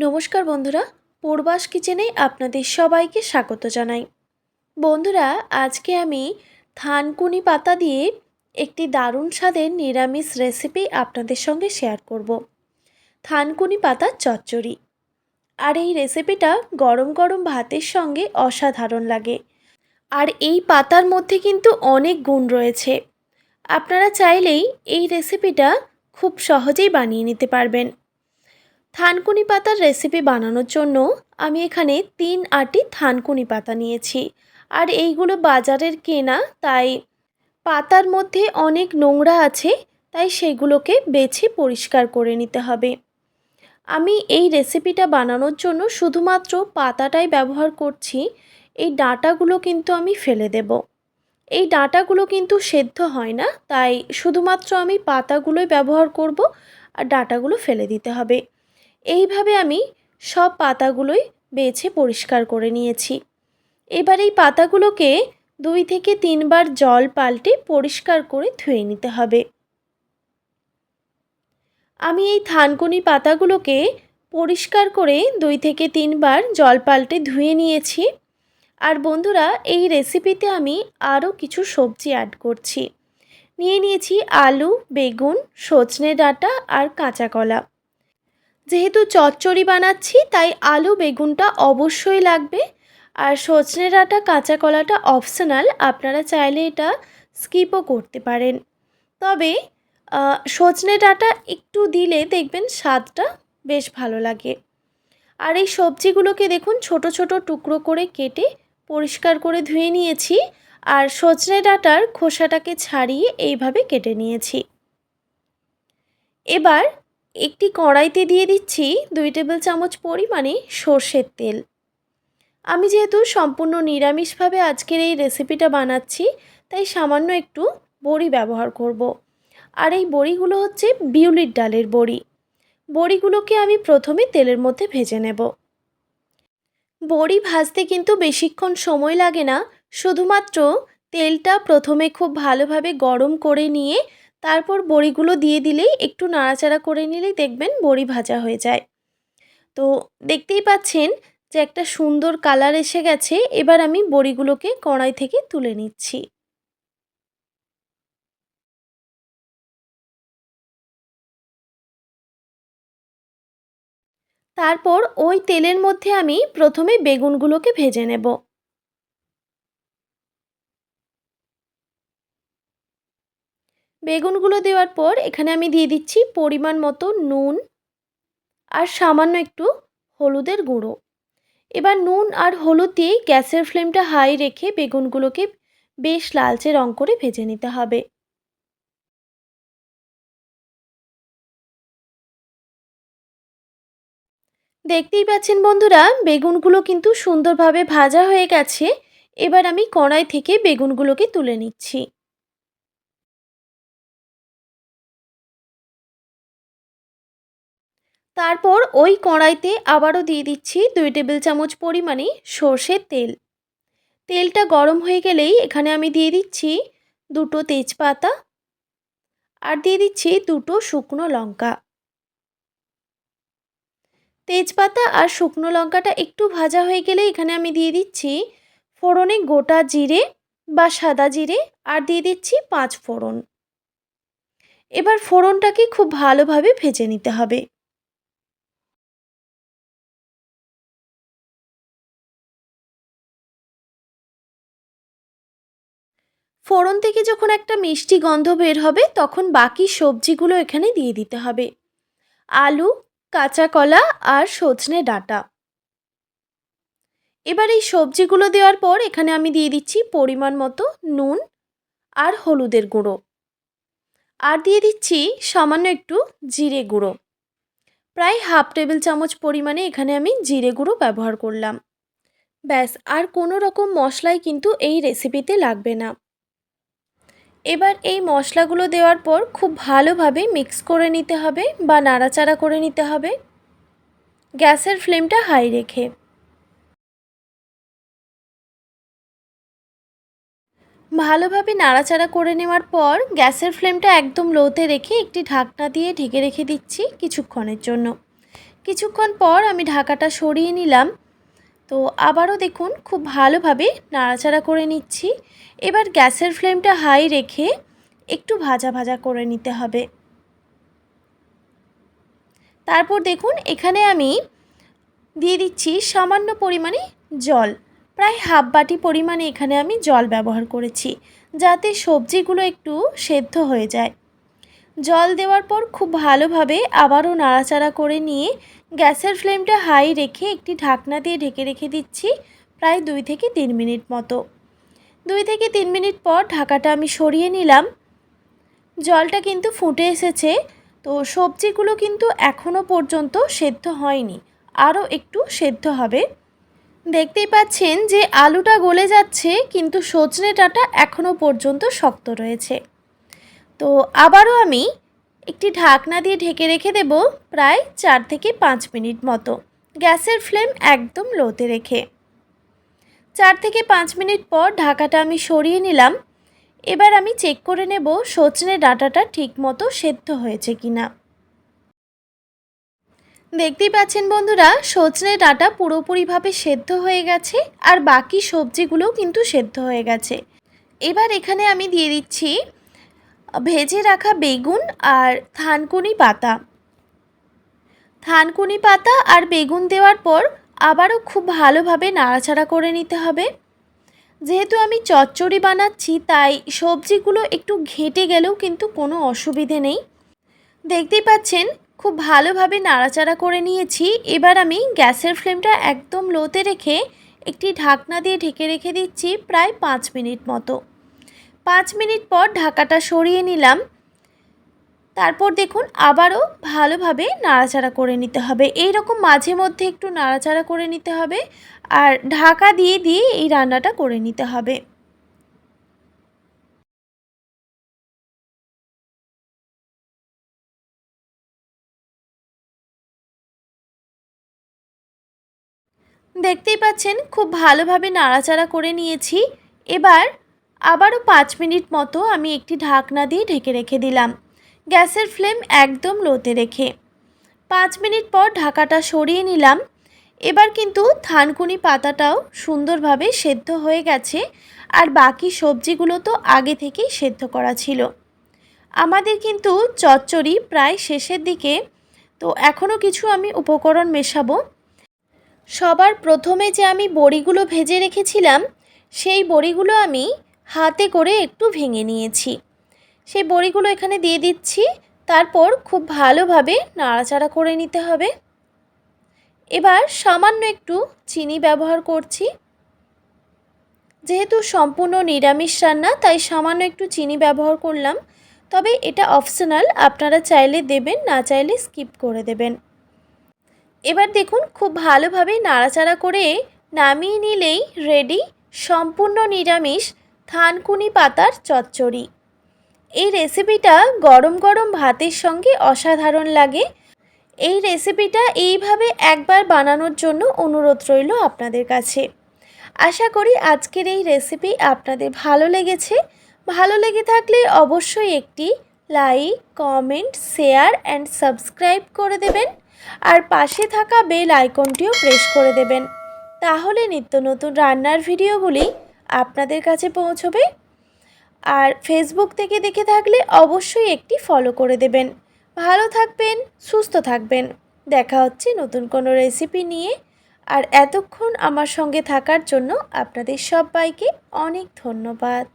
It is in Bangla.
নমস্কার বন্ধুরা, পূর্বাস কিচেনে আপনাদের সবাইকে স্বাগত জানাই। বন্ধুরা, আজকে আমি থানকুনি পাতা দিয়ে একটি দারুণ স্বাদের নিরামিষ রেসিপি আপনাদের সঙ্গে শেয়ার করব। থানকুনি পাতার চচ্চড়ি। আর এই রেসিপিটা গরম গরম ভাতের সঙ্গে অসাধারণ লাগে। আর এই পাতার মধ্যে কিন্তু অনেক গুণ রয়েছে। আপনারা চাইলেই এই রেসিপিটা খুব সহজেই বানিয়ে নিতে পারবেন। থানকুনি পাতার রেসিপি বানানোর জন্য আমি এখানে তিন আটি থানকুনি পাতা নিয়েছি। আর এইগুলো বাজারের কেনা, তাই পাতার মধ্যে অনেক নোংরা আছে, তাই সেগুলোকে বেছে পরিষ্কার করে নিতে হবে। আমি এই রেসিপিটা বানানোর জন্য শুধুমাত্র পাতাটাই ব্যবহার করছি, এই ডাঁটাগুলো কিন্তু আমি ফেলে দেব। এই ডাঁটাগুলো কিন্তু সেদ্ধ হয় না, তাই শুধুমাত্র আমি পাতাগুলোই ব্যবহার করব, আর ডাঁটাগুলো ফেলে দিতে হবে। এইভাবে আমি সব পাতাগুলোই বেছে পরিষ্কার করে নিয়েছি। এবার এই পাতাগুলোকে দুই থেকে তিনবার জল পাল্টে পরিষ্কার করে ধুয়ে নিতে হবে। আমি এই থানকুনি পাতাগুলোকে পরিষ্কার করে দুই থেকে তিনবার জল পাল্টে ধুয়ে নিয়েছি। আর বন্ধুরা, এই রেসিপিতে আমি আরও কিছু সবজি অ্যাড করছি। নিয়ে নিয়েছি আলু, বেগুন, সজনে ডাঁটা আর কাঁচা কলা। যেহেতু চচ্চড়ি বানাচ্ছি, তাই আলু, বেগুনটা অবশ্যই লাগবে। আর সজনে ডাঁটা, কাঁচা কলাটা অপশনাল আপনারা চাইলে এটা স্কিপও করতে পারেন। তবে সজনে ডাঁটা একটু দিলে দেখবেন স্বাদটা বেশ ভালো লাগে। আর এই সবজিগুলোকে দেখুন, ছোট ছোট টুকরো করে কেটে পরিষ্কার করে ধুয়ে নিয়েছি। আর সজনে ডাঁটার খোসাটাকে ছাড়িয়ে এইভাবে কেটে নিয়েছি। এবার একটি কড়াইতে দিয়ে দিচ্ছি দুই টেবিল চামচ পরিমাণে সর্ষের তেল। আমি যেহেতু সম্পূর্ণ নিরামিষভাবে আজকের এই রেসিপিটা বানাচ্ছি, তাই সামান্য একটু বড়ি ব্যবহার করব। আর এই বড়িগুলো হচ্ছে বিউলির ডালের বড়ি। বড়িগুলোকে আমি প্রথমে তেলের মধ্যে ভেজে নেব। বড়ি ভাজতে কিন্তু বেশিক্ষণ সময় লাগে না, শুধুমাত্র তেলটা প্রথমে খুব ভালোভাবে গরম করে নিয়ে তারপর বড়িগুলো দিয়ে দিলেই একটু নাড়াচাড়া করে নিলেই দেখবেন বড়ি ভাজা হয়ে যায়। তো দেখতেই পাচ্ছেন যে একটা সুন্দর কালার এসে গেছে, এবার আমি বড়িগুলোকে কড়াই থেকে তুলে নিচ্ছি। তারপর ওই তেলের মধ্যে আমি প্রথমে বেগুনগুলোকে ভেজে নেব। বেগুনগুলো দেওয়ার পর এখানে আমি দিয়ে দিচ্ছি পরিমাণ মতো নুন আর সামান্য একটু হলুদের গুঁড়ো। এবার নুন আর হলুদ দিয়ে গ্যাসের ফ্লেমটা হাই রেখে বেগুনগুলোকে বেশ লালচে রং করে ভেজে নিতে হবে। দেখতেই পাচ্ছেন বন্ধুরা, বেগুনগুলো কিন্তু সুন্দরভাবে ভাজা হয়ে গেছে। এবার আমি কড়াই থেকে বেগুনগুলোকে তুলে নিচ্ছি। তারপর ওই কড়াইতে আবারও দিয়ে দিচ্ছি দুই টেবিল চামচ পরিমাণে সর্ষের তেল। তেলটা গরম হয়ে গেলেই এখানে আমি দিয়ে দিচ্ছি দুটো তেজপাতা আর দিয়ে দিচ্ছি দুটো শুকনো লঙ্কা। তেজপাতা আর শুকনো লঙ্কাটা একটু ভাজা হয়ে গেলে এখানে আমি দিয়ে দিচ্ছি ফোড়নে গোটা জিরে বা সাদা জিরে আর দিয়ে দিচ্ছি পাঁচ ফোড়ন। এবার ফোড়নটাকে খুব ভালোভাবে ভেজে নিতে হবে। ফোড়ন থেকে যখন একটা মিষ্টি গন্ধ বের হবে, তখন বাকি সবজিগুলো এখানে দিয়ে দিতে হবে। আলু, কাঁচা কলা আর সজনে ডাঁটা। এবার এই সবজিগুলো দেওয়ার পর এখানে আমি দিয়ে দিচ্ছি পরিমাণ মতো নুন আর হলুদের গুঁড়ো। আর দিয়ে দিচ্ছি সামান্য একটু জিরে গুঁড়ো। প্রায় হাফ টেবিল চামচ পরিমাণে এখানে আমি জিরে গুঁড়ো ব্যবহার করলাম। ব্যাস, আর কোনো রকম মশলাই কিন্তু এই রেসিপিতে লাগবে না। এবার এই মশলাগুলো দেওয়ার পর খুব ভালোভাবে মিক্স করে নিতে হবে বা নাড়াচাড়া করে নিতে হবে। গ্যাসের ফ্লেমটা হাই রেখে। ভালোভাবে নাড়াচাড়া করে নেওয়ার পর গ্যাসের ফ্লেমটা একদম লোতে রেখে একটি ঢাকনা দিয়ে ঢেকে রেখে দিচ্ছি কিছুক্ষণের জন্য। কিছুক্ষণ পর আমি ঢাকাটা সরিয়ে নিলাম। তো আবারও দেখুন, খুব ভালোভাবে নাড়াচাড়া করে নিচ্ছি। এবার গ্যাসের ফ্লেমটা হাই রেখে একটু ভাজা ভাজা করে নিতে হবে। তারপর দেখুন, এখানে আমি দিয়ে দিচ্ছি সামান্য পরিমাণে জল। প্রায় হাফ বাটি পরিমাণে এখানে আমি জল ব্যবহার করেছি, যাতে সবজিগুলো একটু সেদ্ধ হয়ে যায়। জল দেওয়ার পর খুব ভালোভাবে আবারও নাড়াচাড়া করে নিয়ে গ্যাসের ফ্লেমটা হাই রেখে একটি ঢাকনা দিয়ে ঢেকে রেখে দিচ্ছি প্রায় দুই থেকে তিন মিনিট মতো। দুই থেকে তিন মিনিট পর ঢাকাটা আমি সরিয়ে নিলাম। জলটা কিন্তু ফুটে এসেছে, তো সবজিগুলো কিন্তু এখনও পর্যন্ত সেদ্ধ হয়নি, আরও একটু সেদ্ধ হবে। দেখতেই পাচ্ছেন যে আলুটা গলে যাচ্ছে, কিন্তু সজনে ডাঁটা এখনও পর্যন্ত শক্ত রয়েছে। তো আবারও আমি একটি ঢাকনা দিয়ে ঢেকে রেখে দেব প্রায় চার থেকে পাঁচ মিনিট মতো। গ্যাসের ফ্লেম একদম লোতে রেখে। চার থেকে পাঁচ মিনিট পর ঢাকাটা আমি সরিয়ে নিলাম। এবার আমি চেক করে নেব সজনে ডাঁটাটা ঠিক মতো সেদ্ধ হয়েছে কিনা। দেখতেই পাচ্ছেন বন্ধুরা, সজনে ডাঁটা পুরোপুরিভাবে সেদ্ধ হয়ে গেছে আর বাকি সবজিগুলোও কিন্তু সেদ্ধ হয়ে গেছে। এবার এখানে আমি দিয়ে দিচ্ছি ভেজে রাখা বেগুন আর থানকুনি পাতা। থানকুনি পাতা আর বেগুন দেওয়ার পর আবারও খুব ভালোভাবে নাড়াচাড়া করে নিতে হবে। যেহেতু আমি চচ্চড়ি বানাচ্ছি, তাই সবজিগুলো একটু ঘেঁটে গেলেও কিন্তু কোনো অসুবিধে নেই। দেখতেই পাচ্ছেন, খুব ভালোভাবে নাড়াচাড়া করে নিয়েছি। এবার আমি গ্যাসের ফ্লেমটা একদম লোতে রেখে একটি ঢাকনা দিয়ে ঢেকে রেখে দিচ্ছি প্রায় পাঁচ মিনিট মতো। পাঁচ মিনিট পর ঢাকাটা সরিয়ে নিলাম। তারপর দেখুন আবারও ভালোভাবে নাড়াচাড়া করে নিতে হবে। এই রকম মাঝে মধ্যে একটু নাড়াচাড়া করে নিতে হবে আর ঢাকা দিয়ে দিয়ে এই রান্নাটা করে নিতে হবে। দেখতেই পাচ্ছেন খুব ভালোভাবে নাড়াচাড়া করে নিয়েছি। এবার আবারও পাঁচ মিনিট মতো আমি একটি ঢাকনা দিয়ে ঢেকে রেখে দিলাম। গ্যাসের ফ্লেম একদম লোতে রেখে। পাঁচ মিনিট পর ঢাকাটা সরিয়ে নিলাম। এবার কিন্তু থানকুনি পাতাটাও সুন্দরভাবে সেদ্ধ হয়ে গেছে আর বাকি সবজিগুলো তো আগে থেকেই সেদ্ধ করা ছিল। আমাদের কিন্তু চচ্চড়ি প্রায় শেষের দিকে, তো এখনও কিছু আমি উপকরণ মেশাবো। সবার প্রথমে যে আমি বড়িগুলো ভেজে রেখেছিলাম, সেই বড়িগুলো আমি হাতে করে একটু ভেঙে নিয়েছি। সেই বড়িগুলো এখানে দিয়ে দিচ্ছি, তারপর খুব ভালোভাবে নাড়াচাড়া করে নিতে হবে। এবার সামান্য একটু চিনি ব্যবহার করছি। যেহেতু সম্পূর্ণ নিরামিষ রান্না, তাই সামান্য একটু চিনি ব্যবহার করলাম। তবে এটা অপশনাল, আপনারা চাইলে দেবেন, না চাইলে স্কিপ করে দেবেন। এবার দেখুন, খুব ভালোভাবে নাড়াচাড়া করে নামিয়ে নিলেই রেডি, সম্পূর্ণ নিরামিষ। থানকুনি পাতার চচ্চড়ি। এই রেসিপিটা গরম গরম ভাতের সঙ্গে অসাধারণ লাগে। এই রেসিপিটা এইভাবে একবার বানানোর জন্য অনুরোধ রইল আপনাদের কাছে। আশা করি আজকের এই রেসিপি আপনাদের ভালো লেগেছে। ভালো লেগে থাকলে অবশ্যই একটি like comment share and subscribe করে দেবেন। আর পাশে থাকা বেল আইকনটিও প্রেস করে দেবেন। তাহলে নিত্য নতুন রান্নার ভিডিওগুলি আপনাদের কাছে পৌঁছবে। আর ফেসবুক থেকে দেখে থাকলে অবশ্যই একটি ফলো করে দেবেন। ভালো থাকবেন, সুস্থ থাকবেন। দেখা হচ্ছে নতুন কোনো রেসিপি নিয়ে। আর এতক্ষণ আমার সঙ্গে থাকার জন্য আপনাদের সবাইকে অনেক ধন্যবাদ।